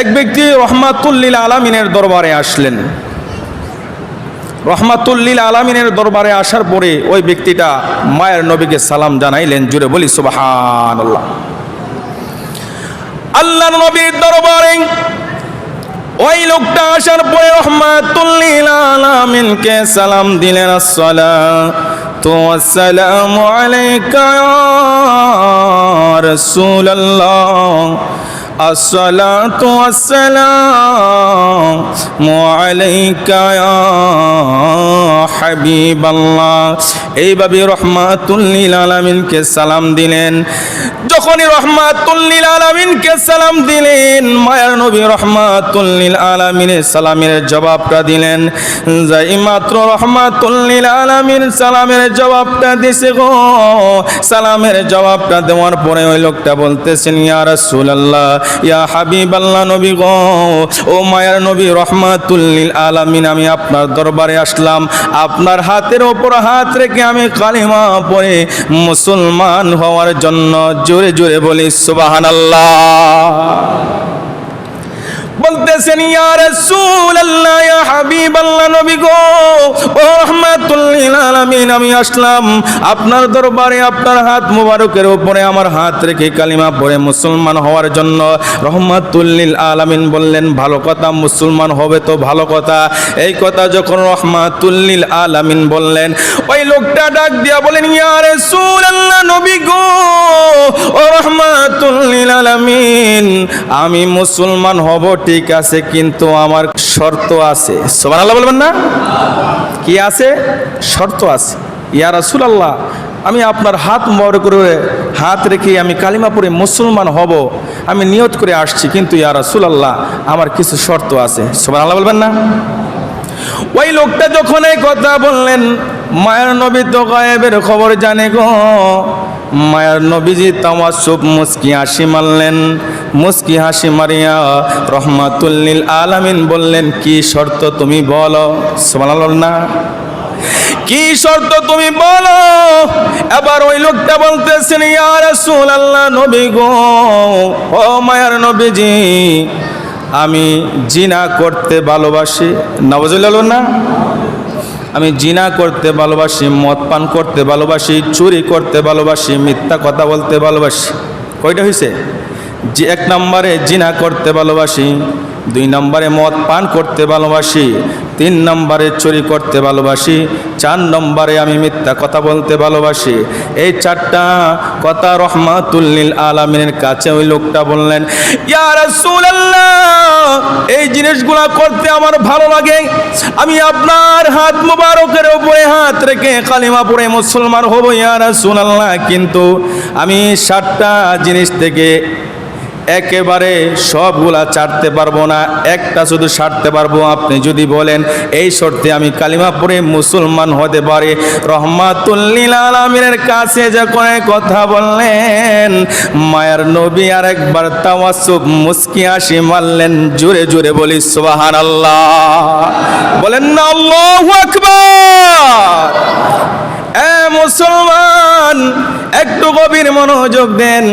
এক ব্যক্তি রহমাতুল্লিল আলামিনের দরবারে আসলেন। রহমাতুল্লিল আলামিনের দরবারে আসার পরে ওই ব্যক্তিটা মায়ের নবীকে সালাম জানাইলেন জুড়ে বলি সুবাহান আল্লাহ নবীর দরবারে ওই লোকটা আসার পরে রহমাতুল্লিল আলামিনকে সালাম দিলেন, আসসালাতু ওয়াসসালামু আলাইকা ইয়া রাসূলুল্লাহ। الصلاة والسلام عليك يا حبيب الله এইভাবে রহমাতুল্লিল আলামিনকে সালাম দিলেন যখনই রহমাতুল্লিল আলামিনকে সালাম দিলেন মায়ার নবী রহমাতুল্লিল আলামিনের সালামের জবাবটা দিলেন যাই মাত্র রহমাতুল্লিল আলামিন সালামের জবাবটা দিছে গো সালামের জবাবটা দেওয়ার পরে ওই লোকটা বলতেছেন ইয়া রাসূলুল্লাহ ইয়া হাবিব আল্লাহ নবী গ, ও মায়ার নবী রহমাতুল্লিল আলামিন, আমি আপনার দরবারে আসলাম। আপনার হাতের ওপর হাত রেখে আমি কালিমা পড়ে মুসলমান হওয়ার জন্য জোরে জোরে বলি সুবাহান বলতেছেন, ইয়া রাসূলুল্লাহ নবী গো, ও আমি আসলাম আপনার দরবারে আপনার হাত মোবারকের উপরে, আমার হাত রেখে কালিমা পড়ে মুসলমান হওয়ার জন্য। রহমাতুল লিল আলামিন বললেন, ভালো কথা, মুসলমান হবে তো ভালো কথা। এই কথা যখন রহমাতুল লিল আলামিন বললেন, ওই লোকটা ডাক দিয়া বলেন, ইয়া রাসূলুল্লাহ নবী গো, ও রহমাতুল লিল আলামিন, আমি মুসলমান হব, ঠিক আছে, কিন্তু আমার শর্ত আছে। সোমান আল্লাহ বলবেন না? কি আছে? শর্ত আছে। ইয়া রাসুল আল্লাহ আমি আপনার হাত মর করে হাত রেখে আমি কালিমা পড়ে মুসলমান হব, আমি নিয়ত করে আসছি, কিন্তু ইয়া রাসুল আল্লাহ আমার কিছু শর্ত আছে। সোমান আল্লাহ বলবেন না? ওই লোকটা যখন এই কথা বললেন, মায়ের নবী তো গায়েবের খবর জানে গো। মায়ের নবীজি চুপ মুস্কি হাসি মারলেন। মুস্কি হাসি মারিয়া রহমাতুল্লিল আলামিন বললেন, কি শর্ত তুমি বলো? সোমাল না। কি শর্ত তুমি বলো? এবার ওই লোকটা বলতেছেন, ইয়া রাসূলুল্লাহ নবী গো, ও মায়ের নবীজি, আমি জিনা করতে ভালোবাসি। নবজুল্লাহ না? আমি জিনা করতে ভালোবাসি, মদ পান করতে ভালোবাসি, চুরি করতে ভালোবাসি, মিথ্যা কথা বলতে ভালোবাসি। কয়টা হয়েছে যে এক নম্বরে জিনা করতে ভালোবাসি, দুই নম্বরে মদ পান করতে ভালোবাসি, তিন নম্বরে চুরি করতে ভালোবাসি, চার নম্বরে আমি মিথ্যা কথা বলতে ভালোবাসি। এই চারটা কথা রহমাতুল্লিল আলামিনের কাছে ওই লোকটা বললেন এই জিনিসগুলা করতে আমার ভালো লাগে। আমি আপনার হাত মুবারকের উপরে হাত রেখে কালিমা পড়ে মুসলমান হব, ইয়া রাসূলুল্লাহ। কিন্তু আমি সাতটা জিনিস থেকে একেবারে সবগুলা ছাড়তে পারব না, একটা শুধু ছাড়তে পারব। আপনি যদি বলেন, এই শর্তে আমি কালিমা পড়ে মুসলমান হতে পারি। রহমাতুল্লিল আলমিনের কাছে যখন কথা বললেন, মায়ের নবী আর একবার তাওয়াসুব মুস্কি হাসি মারলেন, জোরে জোরে বলি সুবাহান আল্লাহ বলেন না আল্লাহু আকবার। এ মুসলমান, একটু গভীর মনোযোগ দেন।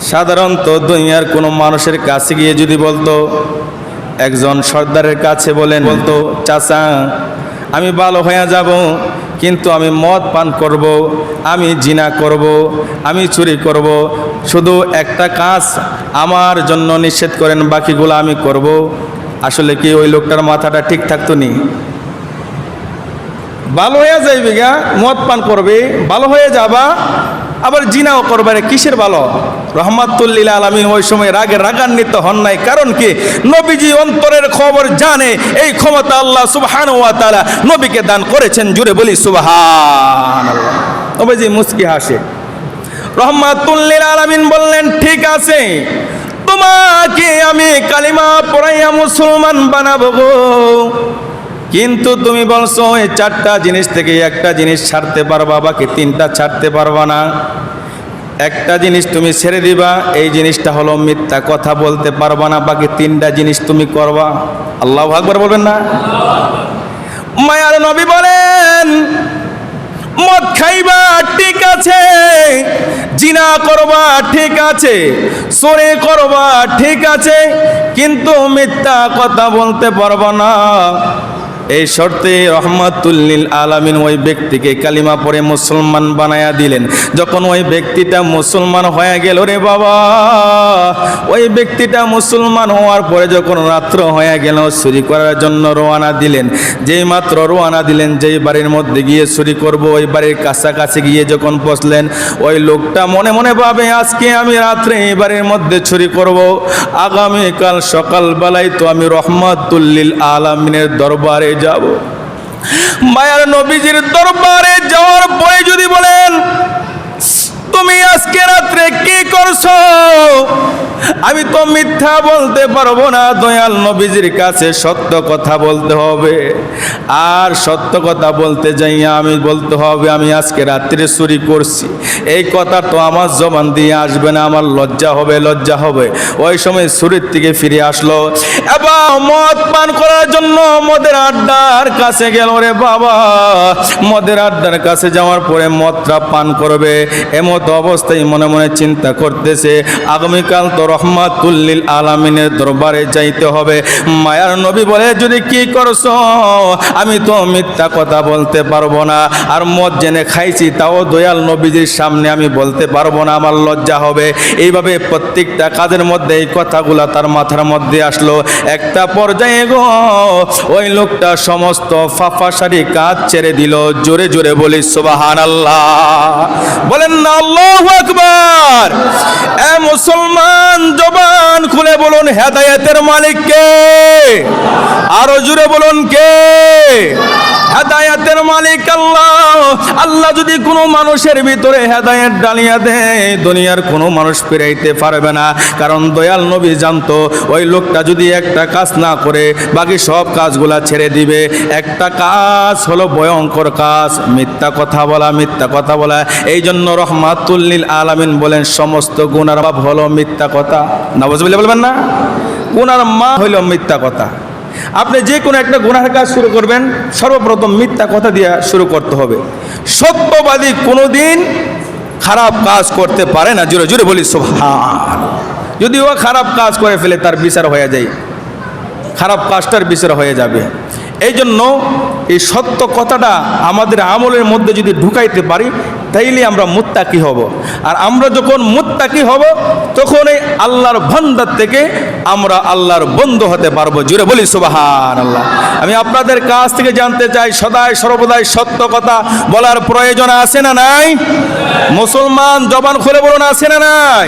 সাধারণত দুনিয়ার কোনো মানুষের কাছে গিয়ে যদি বলতো, একজন সর্দারের কাছে বলেন, বলতো, চাচা, আমি ভালো হয়ে যাব, কিন্তু আমি মদ পান করব, আমি জিনা করব, আমি চুরি করব, শুধু একটা কাজ আমার জন্য নিষেধ করেন, বাকিগুলো আমি করব। আসলে কি ওই লোকটার মাথাটা ঠিক থাকতো নি? ভালো হয়ে যাইবে গা, মদ পান করবে, ভালো হয়ে যাবা আবার জিনাও করবে রে, কিসের ভালো? রহমাতুল্লিল আলমিন ওই সময় রাগে রাগান্বিত হন নাই। কারণ কি? নবীজি অন্তরের খবর জানে এই ক্ষমতা আল্লাহ সুবহান ওয়া তাআলা নবীকে দান করেছেন জুড়ে বলি সুবহান নবীজি মুস্কি হাসে। রহমাতুল্লিল আলমিন বললেন ঠিক আছে তোমাকে আমি কালিমা পড়াইয়া মুসলমান বানাবো কিন্তু তুমি বলছো এই চারটা জিনিস থেকে একটা জিনিস ছাড়তে পারবা, বাকি তিনটা ছাড়তে পারবা না। একটা জিনিস তুমি ছেড়ে দিবা, এই জিনিসটা হলো মিথ্যা কথা বলতে পারবা না, বাকি তিনটা জিনিস তুমি করবা। আল্লাহ আকবার বলবেন না? মায়ার নবী বলেন, মদ খাইবা ঠিক আছে, জিনা করবা ঠিক আছে সরে করবা ঠিক আছে, কিন্তু মিথ্যা কথা বলতে পারবা না। এই শর্তে রহমাতুল্লিল আলামিন ওই ব্যক্তিকে কালিমা পরে মুসলমান বানায়া দিলেন। যখন ওই ব্যক্তিটা মুসলমান হয়ে গেল রে বাবা, ওই ব্যক্তিটা মুসলমান হওয়ার পরে যখন রাত্র হয়ে গেল, চুরি করার জন্য রোয়ানা দিলেন। যেই মাত্র রোয়ানা দিলেন, যেই বাড়ির মধ্যে গিয়ে চুরি করব, ওই বাড়ির কাছাকাছি গিয়ে যখন বসলেন, ওই লোকটা মনে মনে ভাবে, আজকে আমি রাত্রে এই বাড়ির মধ্যে চুরি করব। আগামীকাল সকালবেলায় তো আমি রহমাতুল্লিল আলামিনের দরবারে যাব। মায়ার নবীজির দরবারে যাওয়ার পরে যদি বলেন তুমি আজকে রাত্রে কি করছ? আমি তো মিথ্যা বলতে পারব না, দয়াল নবীজির কাছে সত্য কথা বলতে হবে। আর সত্য কথা বলতে যাইয়া আমি বলতে হবে, আমি আজকে রাত্রে চুরি করছি। এই কথা তো আমার জবান দিয়ে আসবে না, আমার লজ্জা হবে লজ্জা হবে। ওই সময় চুরির থেকে ফিরে আসলো। এবার মদ পান করার জন্য মদের আড্ডার কাছে গেল রে বাবা। মদের আড্ডার কাছে যাওয়ার পরে মদটা পান করবে। এমত অবস্থায় মনে মনে চিন্তা করতেছে। আগামীকাল তো রহমাতুল্লিল আলামিনের দরবারে যাইতে হবে। মায়ার নবী বলে, যদি কি করছ, আমি তো মিথ্যা কথা বলতে পারব না। আর মদ জেনে খাইছি, তাও দয়াল নবীজির সামনে আমি বলতে পারব না, আমার লজ্জা হবে। এইভাবে প্রত্যেকটা কাজের মধ্যে এই কথাগুলা তার মাথার মধ্যে আসলো। একটা পর্যায়ে গো, ওই লোকটা সমস্ত ফাফাসারি কাজ ছেড়ে দিল। জোরে জোরে বলি সুবাহান আল্লাহ বলেন না আল্লাহ আকবার। এ মুসলমান জবান খুলে বলুন হেদায়েতের মালিক কে আরও জুড়ে বলুন কে? হেদায়াতের মালিক আল্লাহ। আল্লাহ যদি কোনো মানুষের ভিতরে হেদায়েত ডালিয়া দেয়, দুনিয়ার কোনো মানুষ ফিরাইতে পারবে না। কারণ দয়াল নবী জানতো, ওই লোকটা যদি একটা কাজ না করে, বাকি সব কাজগুলা ছেড়ে দিবে। একটা কাজ হলো ভয়ঙ্কর কাজ। মিথ্যা কথা বলা, মিথ্যা কথা বলা। এই জন্য রহমাতুল্লিল আলামিন বলেন, সমস্ত গুণার বাপ হলো মিথ্যা কথা। না বলে বলবেন না? গুনার মা হইল মিথ্যা কথা। আপনি যে কোনো একটা গুনার কাজ শুরু করবেন, সর্বপ্রথম মিথ্যা কথা দিয়ে শুরু করতে হবে। সত্যবাদী কোনোদিন খারাপ কাজ করতে পারে না। জোরে জোরে বলি সোহান যদি ও খারাপ কাজ করে ফেলে, তার বিচার হয়ে যায়। খারাপ কাজটার বিচার হয়ে যাবে। এই জন্য এই সত্য কথাটা আমাদের আমলের মধ্যে যদি ঢুকাইতে পারি, তাইলে আমরা মুত্তাকি হব। আর আমরা যখন মুত্তাকি হব, তখন এই আল্লাহর ভান্ডার থেকে আমরা আল্লাহর বন্ধু হতে পারব। জুড়ে বলি সুবাহান আল্লাহ আমি আপনাদের কাছ থেকে জানতে চাই সদায় সর্বদাই সত্য কথা বলার প্রয়োজন আছে না নাই? মুসলমান জবান খুলে বলুন, আছে না নাই?